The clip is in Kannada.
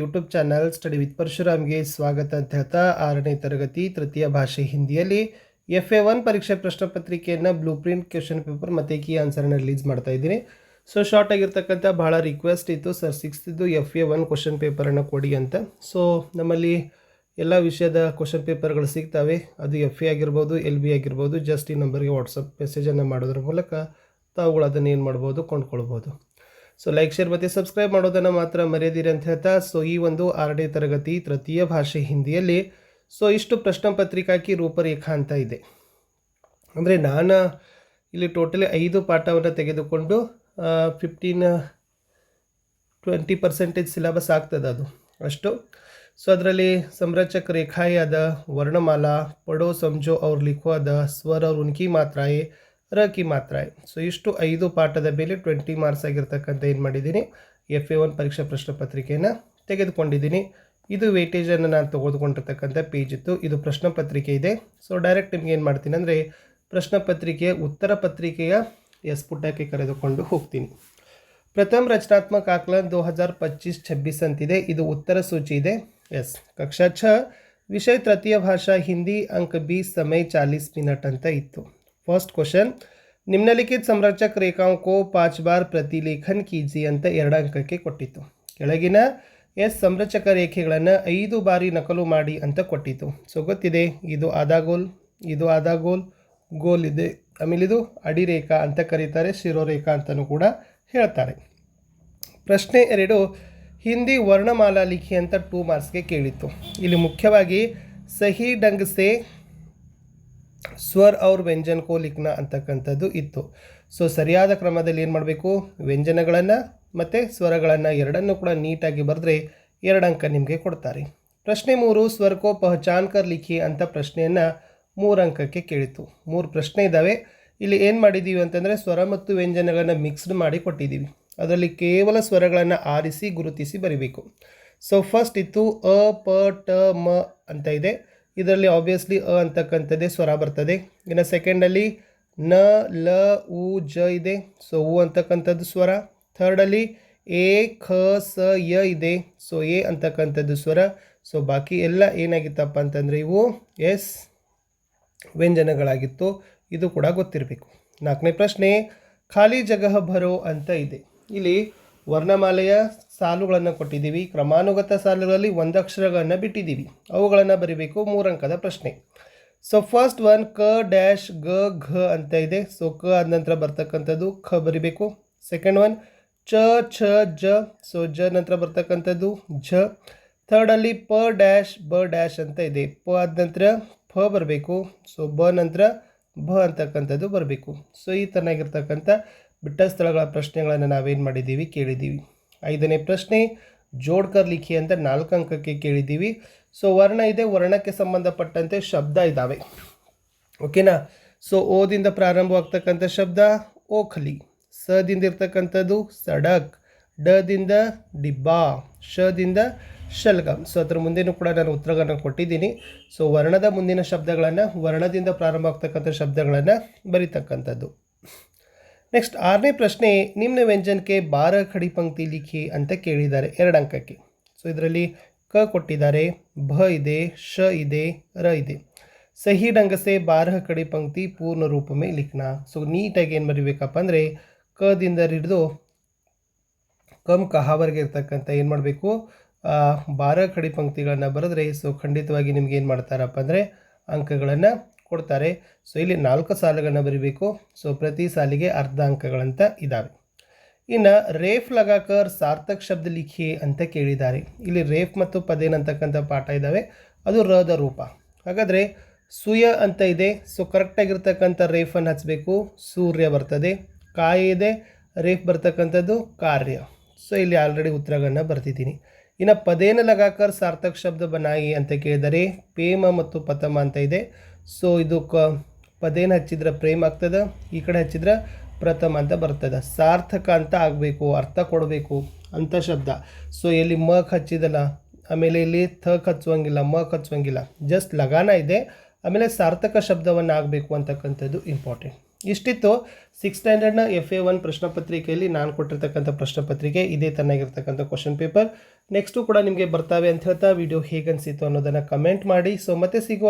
ಯೂಟ್ಯೂಬ್ ಚಾನಲ್ ಸ್ಟಡಿ ವಿತ್ ಪರಶುರಾಮ್ಗೆ ಸ್ವಾಗತ ಅಂತ ಹೇಳ್ತಾ ಆರನೇ ತರಗತಿ ತೃತೀಯ ಭಾಷೆ ಹಿಂದಿಯಲ್ಲಿ ಎಫ್ ಎ ಒನ್ ಪರೀಕ್ಷೆ ಪ್ರಶ್ನೆ ಪತ್ರಿಕೆಯನ್ನು ಬ್ಲೂ ಪ್ರಿಂಟ್ ಕ್ವೆಶನ್ ಪೇಪರ್ ಮತ್ತು ಕೀ ಆನ್ಸರನ್ನು ರಿಲೀಸ್ ಮಾಡ್ತಾ ಇದ್ದೀನಿ. ಸೊ ಶಾರ್ಟ್ ಆಗಿರ್ತಕ್ಕಂಥ ಭಾಳ ರಿಕ್ವೆಸ್ಟ್ ಇತ್ತು. ಸರ್ ಸಿಕ್ಸ್ತಿದ್ದು ಎಫ್ ಎ ಒನ್ ಕ್ವಶನ್ ಪೇಪರನ್ನು ಕೊಡಿ ಅಂತ. ಸೊ ನಮ್ಮಲ್ಲಿ ಎಲ್ಲ ವಿಷಯದ ಕ್ವಶನ್ ಪೇಪರ್ಗಳು ಸಿಗ್ತವೆ. ಅದು ಎಫ್ ಎ ಆಗಿರ್ಬೋದು ಎಲ್ ಬಿ ಆಗಿರ್ಬೋದು ಜಸ್ಟ್ ಈ ನಂಬರ್ಗೆ ವಾಟ್ಸಪ್ ಮೆಸೇಜನ್ನು ಮಾಡೋದ್ರ ಮೂಲಕ ತಾವುಗಳು ಅದನ್ನು ಏನು ಮಾಡ್ಬೋದು, ಕೊಂಡ್ಕೊಳ್ಬೋದು. ಸೊ ಲೈಕ್ ಶೇರ್ ಮತ್ತು ಸಬ್ಸ್ಕ್ರೈಬ್ ಮಾಡೋದನ್ನು ಮಾತ್ರ ಮರೆಯದಿರಿ ಅಂತ ಹೇಳ್ತಾ ಸೊ ಈ ಒಂದು ಆರನೇ ತರಗತಿ ತೃತೀಯ ಭಾಷೆ ಹಿಂದಿಯಲ್ಲಿ ಸೊ ಇಷ್ಟು ಪ್ರಶ್ನೆ ಪತ್ರಿಕಾಕಿ ರೂಪರೇಖಾ ಅಂತ ಇದೆ. ಅಂದರೆ ನಾನು ಇಲ್ಲಿ ಟೋಟಲಿ ಐದು ಪಾಠವನ್ನು ತೆಗೆದುಕೊಂಡು ಫಿಫ್ಟೀನ್ ಟ್ವೆಂಟಿ ಪರ್ಸೆಂಟೇಜ್ ಸಿಲೆಬಸ್ ಆಗ್ತದೆ ಅದು, ಅಷ್ಟು. ಸೊ ಅದರಲ್ಲಿ ಸಂರಚಕ ರೇಖಾಯಿ ವರ್ಣಮಾಲಾ, ಪಡೋ ಸಂಜೋ ಅವ್ರು ಲಿಖೋ ಅದ ಸ್ವರ ಅವ್ರ ಉನ್ಕಿ ಮಾತ್ರಾಯಿ ರ ಕಿ ಮಾತ್ರ. ಸೊ ಇಷ್ಟು ಐದು ಪಾಠದ ಬೆಲೆ ಟ್ವೆಂಟಿ ಮಾರ್ಕ್ಸ್ ಆಗಿರ್ತಕ್ಕಂಥ ಏನು ಮಾಡಿದ್ದೀನಿ? ಎಫ್ ಎ ಒನ್ ಪರೀಕ್ಷಾ ಪ್ರಶ್ನೆಪತ್ರಿಕೆಯನ್ನು ತೆಗೆದುಕೊಂಡಿದ್ದೀನಿ. ಇದು ವೇಟೇಜನ್ನು ನಾನು ತೆಗೆದುಕೊಂಡಿರ್ತಕ್ಕಂಥ ಪೇಜ್ ಇತ್ತು. ಇದು ಪ್ರಶ್ನೆಪತ್ರಿಕೆ ಇದೆ. ಸೊ ಡೈರೆಕ್ಟ್ ನಿಮ್ಗೆ ಏನು ಮಾಡ್ತೀನಿ ಅಂದರೆ ಪ್ರಶ್ನೆಪತ್ರಿಕೆಯ ಉತ್ತರ ಪತ್ರಿಕೆಯ ಎಸ್ ಪುಟಕ್ಕೆ ಕರೆದುಕೊಂಡು ಹೋಗ್ತೀನಿ. ಪ್ರಥಮ ರಚನಾತ್ಮಕ ಆಕಲನ್ ದೋ ಹಜಾರ್ ಪಚ್ಚೀಸ್ ಛಬ್ಬೀಸ್ ಅಂತಿದೆ. ಇದು ಉತ್ತರ ಸೂಚಿ ಇದೆ. ಎಸ್. ಕಕ್ಷಾ ಛ. ವಿಷಯ ತೃತೀಯ ಭಾಷಾ, ಹಿಂದಿ ಅಂಕ ಬಿ, ಸಮಯ ಚಾಲೀಸ್ ಮಿನಟ್ ಅಂತ ಇತ್ತು. ಫಸ್ಟ್ ಕ್ವಶನ್ ನಿಮ್ನಲಿಖಿತ ಸಂರಚಕ ರೇಖಾಂಕೋ ಪಾಚ್ ಬಾರ್ ಪ್ರತಿಲೇಖನ್ ಕೀಜಿ ಅಂತ ಎರಡು ಅಂಕಕ್ಕೆ ಕೊಟ್ಟಿತ್ತು ಕೆಳಗಿನ ಎಸ್ ಸಂರಚಕ ರೇಖೆಗಳನ್ನು ಐದು ಬಾರಿ ನಕಲು ಮಾಡಿ ಅಂತ ಕೊಟ್ಟಿತ್ತು ಸೊ ಗೊತ್ತಿದೆ, ಇದು ಆದಾ ಗೋಲ್ ಇದು ಆದಾ ಗೋಲ್ ಗೋಲ್ ಇದೆ ಆಮೇಲೆ ಇದು ಅಡಿರೇಖಾ ಅಂತ ಕರೀತಾರೆ ಶಿರೋರೇಖಾ ಅಂತಲೂ ಕೂಡ ಹೇಳ್ತಾರೆ. ಪ್ರಶ್ನೆ ಎರಡು, ಹಿಂದಿ ವರ್ಣಮಾಲಾ ಲಿಖಿ ಅಂತ ಟೂ ಮಾರ್ಕ್ಸ್ಗೆ ಕೇಳಿತ್ತು. ಇಲ್ಲಿ ಮುಖ್ಯವಾಗಿ, ಸಹಿ ಢಂಗ್ ಸೆ ಸ್ವರ್ ಅವ್ರ ವ್ಯಂಜನ ಕೋ ಲಿಖ್ನ ಅಂತಕ್ಕಂಥದ್ದು ಇತ್ತು. ಸೊ ಸರಿಯಾದ ಕ್ರಮದಲ್ಲಿ ಏನು ಮಾಡಬೇಕು? ವ್ಯಂಜನಗಳನ್ನು ಮತ್ತು ಸ್ವರಗಳನ್ನು ಎರಡನ್ನೂ ಕೂಡ ನೀಟಾಗಿ ಬರೆದ್ರೆ ಎರಡು ಅಂಕ ನಿಮಗೆ ಕೊಡ್ತಾರೆ. ಪ್ರಶ್ನೆ ಮೂರು ಸ್ವರ್ಕೋ ಪಹಚಾನ್ ಕರ್ ಲಿಖಿ ಅಂತ ಪ್ರಶ್ನೆಯನ್ನು ಮೂರು ಅಂಕಕ್ಕೆ ಕೇಳಿತು. ಮೂರು ಪ್ರಶ್ನೆ ಇದ್ದಾವೆ ಇಲ್ಲಿ ಏನು ಮಾಡಿದ್ದೀವಿ ಅಂತಂದರೆ ಸ್ವರ ಮತ್ತು ವ್ಯಂಜನಗಳನ್ನು ಮಿಕ್ಸ್ಡ್ ಮಾಡಿ ಕೊಟ್ಟಿದ್ದೀವಿ ಅದರಲ್ಲಿ ಕೇವಲ ಸ್ವರಗಳನ್ನು ಆರಿಸಿ ಗುರುತಿಸಿ ಬರಿಬೇಕು. ಸೊ ಫಸ್ಟ್ ಇತ್ತು ಅ, ಪ, ಟ, ಮ ಅಂತ ಇದೆ. ಇದರಲ್ಲಿ ಆಬ್ವಿಯಸ್ಲಿ ಅ ಅಂತಕ್ಕಂಥದ್ದೇ ಸ್ವರ ಬರ್ತದೆ. ಇನ್ನು ಸೆಕೆಂಡಲ್ಲಿ ನ, ಲ, ಉ, ಜ ಇದೆ. ಸೊ ಉ ಅಂತಕ್ಕಂಥದ್ದು ಸ್ವರ. ಥರ್ಡಲ್ಲಿ ಎ, ಖ, ಸ, ಯ ಇದೆ. ಸೊ ಎ ಅಂತಕ್ಕಂಥದ್ದು ಸ್ವರ. ಸೊ ಬಾಕಿ ಎಲ್ಲ ಏನಾಗಿತ್ತಪ್ಪ ಅಂತಂದರೆ ಇವು ಎಸ್ ವ್ಯಂಜನಗಳಾಗಿತ್ತು. ಇದು ಕೂಡ ಗೊತ್ತಿರಬೇಕು. ನಾಲ್ಕನೇ ಪ್ರಶ್ನೆ, ಖಾಲಿ ಜಗಹ ಬರೋ ಅಂತ ಇದೆ. ಇಲ್ಲಿ ವರ್ಣಮಾಲೆಯ ಸಾಲುಗಳನ್ನು ಕೊಟ್ಟಿದ್ದೀವಿ. ಕ್ರಮಾನುಗತ ಸಾಲುಗಳಲ್ಲಿ ಒಂದಕ್ಷರಗಳನ್ನು ಬಿಟ್ಟಿದ್ದೀವಿ. ಅವುಗಳನ್ನು ಬರಿಬೇಕು ಮೂರಂಕದ ಪ್ರಶ್ನೆ. ಸೊ ಫಸ್ಟ್ ಒನ್ ಕ ಡ್ಯಾಶ್ ಗ ಘ ಅಂತ ಇದೆ. ಸೊ ಕ ಆದ ನಂತರ ಬರ್ತಕ್ಕಂಥದ್ದು ಖ ಬರಿಬೇಕು. ಸೆಕೆಂಡ್ ಒನ್ ಚ, ಛ, ಜ. ಸೊ ಜ ನಂತರ ಬರ್ತಕ್ಕಂಥದ್ದು ಝ. ಥರ್ಡಲ್ಲಿ ಪ ಡ್ಯಾಶ್ ಬ ಡ್ಯಾಶ್ ಅಂತ ಇದೆ. ಪ ಆದ ನಂತರ ಫ ಬರಬೇಕು. ಸೊ ಬ ನಂತರ ಭ ಅಂತಕ್ಕಂಥದ್ದು ಬರಬೇಕು. ಸೊ ಈ ಥರನಾಗಿರ್ತಕ್ಕಂಥ ಬಿಟ್ಟ ಸ್ಥಳಗಳ ಪ್ರಶ್ನೆಗಳನ್ನು ನಾವೇನು ಮಾಡಿದ್ದೀವಿ? ಕೇಳಿದ್ದೀವಿ. ಐದನೇ ಪ್ರಶ್ನೆ, ಜೋಡ್ಕರ್ ಲಿಖಿ ಅಂತ ನಾಲ್ಕು ಅಂಕಕ್ಕೆ ಕೇಳಿದ್ದೀವಿ. ಸೊ ವರ್ಣ ಇದೆ, ವರ್ಣಕ್ಕೆ ಸಂಬಂಧಪಟ್ಟಂತೆ ಶಬ್ದ ಇದ್ದಾವೆ ಓಕೆನಾ ಸೊ ಓದಿಂದ ಪ್ರಾರಂಭವಾಗ್ತಕ್ಕಂಥ ಶಬ್ದ, ಓಖಲಿ. ಸದಿಂದ ಇರ್ತಕ್ಕಂಥದ್ದು ಸಡಕ್. ಡದಿಂದ ಡಿಬ್ಬಾ. ಶದಿಂದ ಶಲ್ಗಮ್. ಸೊ ಅದ್ರ ಮುಂದೆನೂ ಕೂಡ ನಾನು ಉತ್ತರಗಳನ್ನು ಕೊಟ್ಟಿದ್ದೀನಿ. ಸೊ ವರ್ಣದ ಮುಂದಿನ ಶಬ್ದಗಳನ್ನು, ವರ್ಣದಿಂದ ಪ್ರಾರಂಭ ಆಗ್ತಕ್ಕಂಥ ಶಬ್ದಗಳನ್ನು ಬರೀತಕ್ಕಂಥದ್ದು. ನೆಕ್ಸ್ಟ್ ಆರನೇ ಪ್ರಶ್ನೆ, ನಿಮ್ನ ವ್ಯಂಜನಕ್ಕೆ ಬಾರ ಖಡಿ ಪಂಕ್ತಿ ಲಿಖಿ ಅಂತ ಕೇಳಿದ್ದಾರೆ. ಎರಡು ಅಂಕಕ್ಕೆ. ಸೊ ಇದರಲ್ಲಿ ಕ ಕೊಟ್ಟಿದ್ದಾರೆ. ಭ ಇದೆ ಶ ಇದೆ, ರ ಇದೆ. ಸಹಿ ಡಂಗಸೆ ಬಾರಹ ಕಡಿ ಪಂಕ್ತಿ ಪೂರ್ಣ ರೂಪ ಮೇ ಲಿಖನ. ಸೊ ನೀಟಾಗಿ ಏನು ಬರಿಬೇಕಪ್ಪ ಅಂದರೆ, ಕದಿಂದ ಹಿಡಿದು ಕಮ್ ಕಹಾವರೆಗೆ ಇರ್ತಕ್ಕಂಥ ಏನು ಮಾಡಬೇಕು? ಬಾರ ಕಡಿ ಪಂಕ್ತಿಗಳನ್ನು ಬರೆದ್ರೆ ಸೊ ಖಂಡಿತವಾಗಿ ನಿಮ್ಗೆ ಏನು ಮಾಡ್ತಾರಪ್ಪ ಅಂದರೆ, ಅಂಕಗಳನ್ನು ಕೊಡ್ತಾರೆ. ಸೊ ಇಲ್ಲಿ ನಾಲ್ಕು ಸಾಲುಗಳನ್ನ ಬರೀಬೇಕು. ಸೊ ಪ್ರತಿ ಸಾಲಿಗೆ ಅರ್ಧ ಅಂಕಗಳಂತ ಇದ್ದಾವೆ ಇನ್ನು ರೇಫ್ ಲಗಾಕರ್ ಸಾರ್ಥಕ್ ಶಬ್ದ ಲಿಖಿ ಅಂತ ಕೇಳಿದ್ದಾರೆ. ಇಲ್ಲಿ ರೇಫ್ ಮತ್ತು ಪದೇನ್ ಅಂತಕ್ಕಂಥ ಪಾಠ ಇದ್ದಾವೆ ಅದು ರದ ರೂಪ. ಹಾಗಾದರೆ ಸುಯ ಅಂತ ಇದೆ. ಸೊ ಕರೆಕ್ಟಾಗಿರ್ತಕ್ಕಂಥ ರೇಫನ್ನು ಹಚ್ಚಬೇಕು ಸೂರ್ಯ ಬರ್ತದೆ. ಕಾಯ ಇದೆ. ರೇಫ್ ಬರ್ತಕ್ಕಂಥದ್ದು ಕಾರ್ಯ. ಸೊ ಇಲ್ಲಿ ಆಲ್ರೆಡಿ ಉತ್ತರಗಳನ್ನು ಬರ್ತಿದ್ದೀನಿ. ಇನ್ನು ಪದೇನ ಲಗಾಕರ್ ಸಾರ್ಥಕ್ ಶಬ್ದ ಬನಾಯಿ ಅಂತ ಕೇಳಿದರೆ ಪೇಮ ಮತ್ತು ಪತಮ ಅಂತ ಇದೆ. ಸೊ ಇದು ಪದೇನ ಹಚ್ಚಿದ್ರೆ ಪ್ರೇಮ್ ಆಗ್ತದೆ, ಈ ಕಡೆ ಹಚ್ಚಿದ್ರೆ ಪ್ರಥಮ ಅಂತ ಬರ್ತದೆ. ಸಾರ್ಥಕ ಅಂತ ಆಗಬೇಕು, ಅರ್ಥ ಕೊಡಬೇಕು ಅಂತ ಶಬ್ದ. ಸೊ ಇಲ್ಲಿ ಮಕ್ ಹಚ್ಚಿದಲ್ಲ, ಆಮೇಲೆ ಇಲ್ಲಿ ಥ ಹಚ್ಚುವಂಗಿಲ್ಲ ಮಕ್ ಹಚ್ಚುವಂಗಿಲ್ಲ. ಜಸ್ಟ್ ಲಗಾನ ಇದೆ, ಆಮೇಲೆ ಸಾರ್ಥಕ ಶಬ್ದವನ್ನು ಆಗಬೇಕು ಅಂತಕ್ಕಂಥದ್ದು ಇಂಪಾರ್ಟೆಂಟ್ ಇಷ್ಟಿತ್ತು. ಸಿಕ್ಸ್ ಸ್ಟ್ಯಾಂಡರ್ಡ್ನ ಎಫ್ ಎ ಒನ್ ಪ್ರಶ್ನೆ ಪತ್ರಿಕೆಯಲ್ಲಿ ನಾನು ಕೊಟ್ಟಿರ್ತಕ್ಕಂಥ ಪ್ರಶ್ನೆ ಪತ್ರಿಕೆ ಇದೇ ತನ್ನಾಗಿರ್ತಕ್ಕಂಥ ಕ್ವಶನ್ ಪೇಪರ್ ನೆಕ್ಸ್ಟು ಕೂಡ ನಿಮಗೆ ಬರ್ತಾವೆ ಅಂತ ಹೇಳ್ತಾ ವಿಡಿಯೋ ಹೇಗೆ ಅನಿಸಿತು ಅನ್ನೋದನ್ನು ಕಮೆಂಟ್ ಮಾಡಿ. ಸೊ ಮತ್ತೆ ಸಿಗುವ